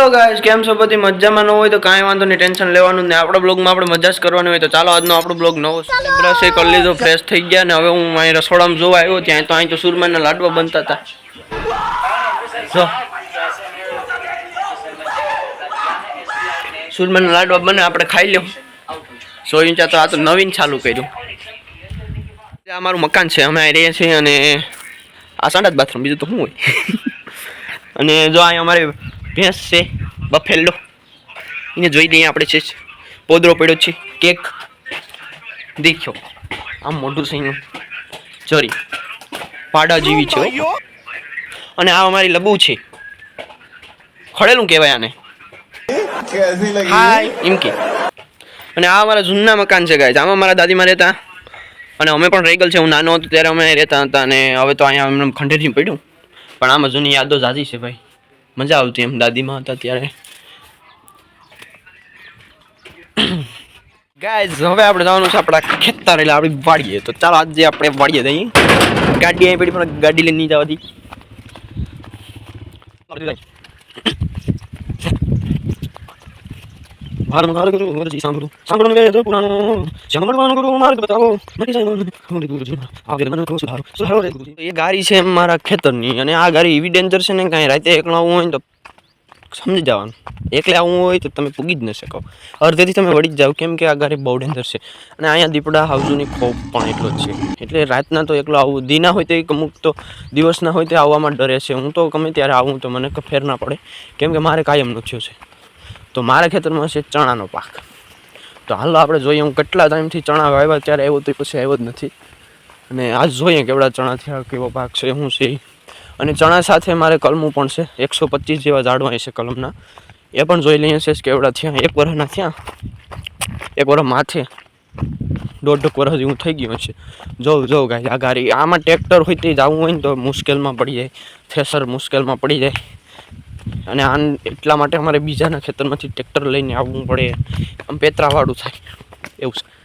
Hello guys કેમ છો બધી? મજામાં ન હોય તો કાંઈ વાંધો નહીં ટેન્શન લેવાનું જ નહીં. આપણા બ્લોગમાં આપણે મજા જ કરવાની હોય તો ચાલો આજનો આપણો બ્લોગ નવો બ્રશ એ કરી લીધો ફ્રેશ થઈ ગયા ને હવે હું અહીં રસોડામાં જોવા આવ્યો ત્યાં. તો અહીં તો સુરમાના લાડવા બનતા હતા. જો. સુરમાના લાડવા બને આપણે ખાઈ લ્યો. સો ઇંચા તો આ તો નવીન ચાલુ કર્યું. આ અમારું મકાન છે અમે અહીં રહીએ છીએ અને આ સંડાસ બાથરૂમ બીજું તો શું હોય? અને જો અહીં અમારે ભેંસ છે બફેલો. એને જોઈ દઈએ આપણે છે પોદરો પડ્યો છે કેક. દેખ્યો. આમ મોઢું સહીનું જોરી પાડા જેવી છે અને આ અમારી લબુ છે. ખડેલું કહેવાય આને. હાય. એમ કે. અને આ અમારા જૂના મકાન છે ગાય આમાં મારા દાદીમાં રહેતા. અને અમે પણ રેગલ છે. હું નાનો હતો ત્યારે અમે રહેતા હતા અને હવે તો અહીંયા ખંડેરી પડ્યું. પણ આમાં જૂની યાદો જાજી છે ભાઈ. મજા આવતી એમ દાદીમાં હતા ત્યારે. ગાઈઝ હવે આપણે જવાનું છે આપણા ખેતર, એટલે આપણી વાડીએ. તો ચાલો આજે આપણે વાડીએ જઈએ. ગાડી અહીં પડી, પણ ગાડી લઈને નહીં જવાથી ભારત માર્ગ કરું વરજી સાંભળું સાંભળું વેદ પુરાણો માર્ગ એ ગાડી છે મારા ખેતરની અને આ ગાડી એવી ડેન્જર છે ને કાંઈ રાતે એકલા હોય તો સમજી જવાનું. એકલે આવવું હોય તો તમે પૂગી જ ન શકો. અડધેથી તમે વળી જ જાઓ, કેમ કે આ ગાડી બહુ ડેન્જર છે. અને અહીંયા દીપડા હાઉસની ખોપ પણ એટલો જ છે. એટલે રાતના તો એકલો આવું, દીના હોય તો અમુક તો દિવસના હોય તો આવવામાં ડરે છે. હું તો ગમે ત્યારે આવું તો મને ફેર ના પડે. કેમ કે મારે કાયમનો થયો છે. તો મારા ખેતરમાં છે ચણાનો પાક. તો હાલો આપણે જોઈએ હું કેટલા ટાઈમથી ચણા વાવ્યા ત્યારે આવ્યો તો પછી આવ્યો જ નથી. અને આજ જોઈએ કેવડા ચણા થયા કેવો પાક છે, શું છે. અને ચણા સાથે મારે કલમું પણ છે, એકસો પચીસ જેવા ઝાડવા છે કલમના. એ પણ જોઈ લઈએ છે કેવડા થયા. એક વર્ષના થયા. એક વર્ષ માથે. દોઢ વર્ષ જેવું થઈ ગયું છે જોઉં જોઉં ગાય, આ ગાડી, આમાં ટ્રેક્ટર હોય તે જવું હોય ને તો મુશ્કેલમાં પડી જાય. થ્રેસર મુશ્કેલમાં પડી જાય. અને આન એટલા માટે અમારે બીજાના ખેતરમાંથી ટ્રેક્ટર લઈને આવવું પડે. આમ પેતરાવાળું થાય. એવું છે.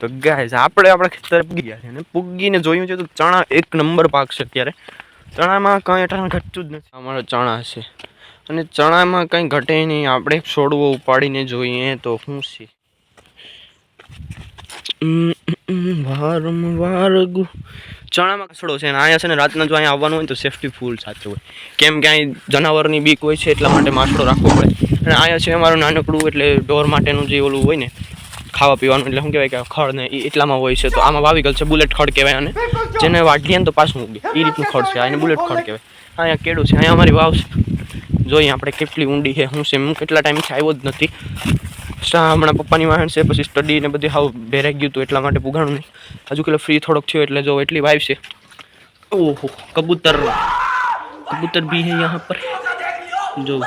તો ગાય આપણે આપણા ખેતર પૂગી ગયા છે. અને પૂગીને જોયું છે તો ચણા એક નંબર પાક છે અત્યારે. ચણામાં કંઈ અટાણ ઘટતું જ નથી. અમારો ચણા છે. અને ચણામાં કંઈ ઘટે નહીં. આપણે છોડવો ઉપાડીને જોઈએ તો શું છે? વારંવાર ચણામાં કસડો છે અને અહીંયા છે ને, રાતના જો અહીંયા આવવાનું હોય તો સેફટી ફૂલ સાચું હોય. કેમ કે અહીં જનાવરની બીક હોય છે એટલા માટે માછડો રાખવો પડે. અને અહીંયા છે અમારું નાનકડું એટલે ઢોર માટેનું જે ઓલું હોય ને, ખાવા પીવાનું એટલે શું કહેવાય કે ખડ ને એ એટલામાં હોય છે. તો આમાં વાવી ગયેલ છે, બુલેટ ખડ કહેવાય અને જેને વાઢીએ ને તો પાછું ઉગે એ રીતનું ખડ છે, આને બુલેટ ખડ કહેવાય. અહીંયા કેળું છે, અહીંયા અમારી વાવ છે. જોઈએ આપણે કેટલી ઊંડી છે શું છે, હું કેટલા ટાઈમથી આવ્યો જ નથી. હમણાં પપ્પાની વાહન છે, પછી સ્ટડી ને બધી હાવ ભેરાઈ ગયું હતું એટલા માટે પુગાણું નહીં. હજુ કેટલો ફ્રી થોડોક થયો એટલે જો એટલી વાઈફ છે. ઓહો, કબૂતર. કબૂતર બી હે યહાં પર. જો,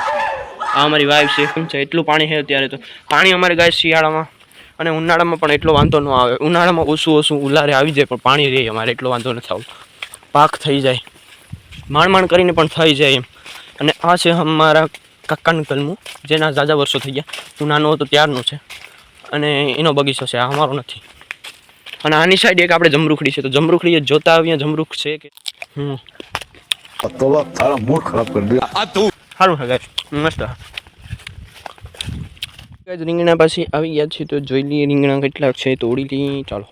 આ અમારી વાઈફ છે કેમ છે, એટલું પાણી છે અત્યારે તો. પાણી અમારે ગાય શિયાળામાં અને ઉનાળામાં પણ એટલો વાંધો ન આવે. ઉનાળામાં ઓછું ઓછું ઉલારે આવી જાય, પણ પાણી રહે અમારે, એટલો વાંધો નથી આવતો. પાક થઈ જાય. માંડ માંડ કરીને પણ થઈ જાય એમ. અને આ છે અમારા કાકાનું કલમું જેના ઝાઝા વર્ષો થઈ ગયા. હું નાનો હતો ત્યારનું છે. અને એનો બગીચો છે આ અમારો નથી. અને આની સાઈડ એક આપણે જમરૂખડી છે. તો જમરૂખડી જોતા આવીએ જમરૂખ છે કે હમ. તો ખરાબ કરી સારું છે ગાઈસ મસ્ત રીંગણા પાસે આવી ગયા છે તો જોઈ લઈએ રીંગણા કેટલા છે તોડી લઈ ચાલો.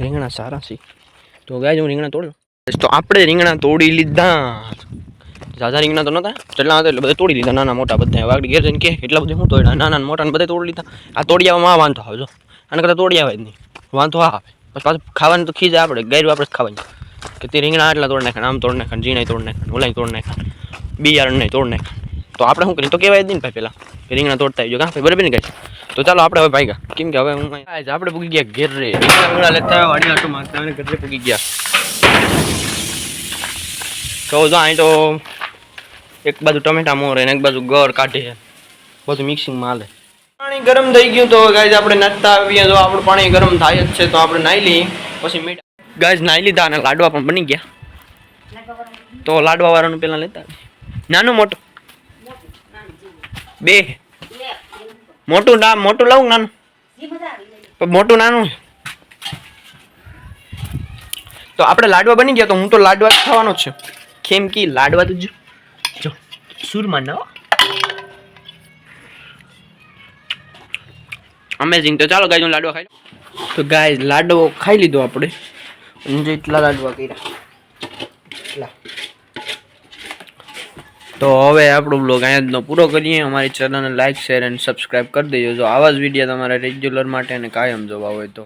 રીંગણા સારા છે. તો ગાય હું રીંગણા તોડું. તો આપણે રીંગણા તોડી લીધા. ઝાઝા રીંગણા તો નહોતા. જેટલા હતા એટલે બધા તોડી લીધા નાના મોટા બધા. વાગડી ઘેર જઈને કે એટલા બધા હું તોડ્યા? નાના મોટા બધા તોડી લીધા આ તોડિયામાં આ વાંધો આવજો આને કરતાં તોડી આવે જ નહીં. વાંધો આવે. પછી પાછું ખાવાનું તો ખીજ આપણે ગાયરું આપણે જ ખાવાની. કે તે રીંગણા આટલા તોડ નાખે આમ તોડ નાખે ઝીણાઈ તોડ નાખે ઓલાઈ તોડ નાખે બિયારણ નહીં તોડ નાખે તો આપણે શું કરીએ? તો કહેવાય જ નહીં ભાઈ પહેલાં રીંગણા તોડતા આવજો કાં? ભાઈ બરાબર ને ગાય તો ચાલો આપણે હવે ભાઈ કેમ કે હવે હું આજ આપણે પૂગી ગયા ઘેર રીંગણા લેતા વાડી આટો મારતા ઘરે પૂગી ગયા. તો જો, અહીં તો એક બાજુ ટમેટા મોરે એક બાજુ ગળ કાઢે બધું મિક્સિંગમાં હાલે. પાણી ગરમ થઈ ગયું તો ગાય આપણે નાખતા આવીએ. તો આપણું પાણી ગરમ થાય જ છે તો આપણે નાહી લઈએ. પછી મીઠ ગાય નાહી લીધા અને લાડવા પણ બની ગયા. તો લાડવા વાળાનું પેલા લેતા નાનું મોટું. બે. મોટું ના, મોટું લાવું નાનું? મોટું નાનું તો આપણે લાડવા બની ગયા તો હું તો લાડવા જ ખાવાનો છે. કેમ કે લાડવા તો જો સુરમાં ના અમેઝિંગ તો ચાલો ગાય લાડવા ખાઈ તો ગાય લાડવો ખાઈ લીધો આપણે. એટલા લાડવા કર્યા. એટલા તો હવે આપણો બ્લોગ અહીંયા જ પૂરો કરીએ. અમારી ચેનલને લાઇક શેર અને સબસ્ક્રાઇબ કરી દેજો. જો આવા જ વીડિયો તમારે રેગ્યુલર માટે અને કાયમ જોવા હોય તો.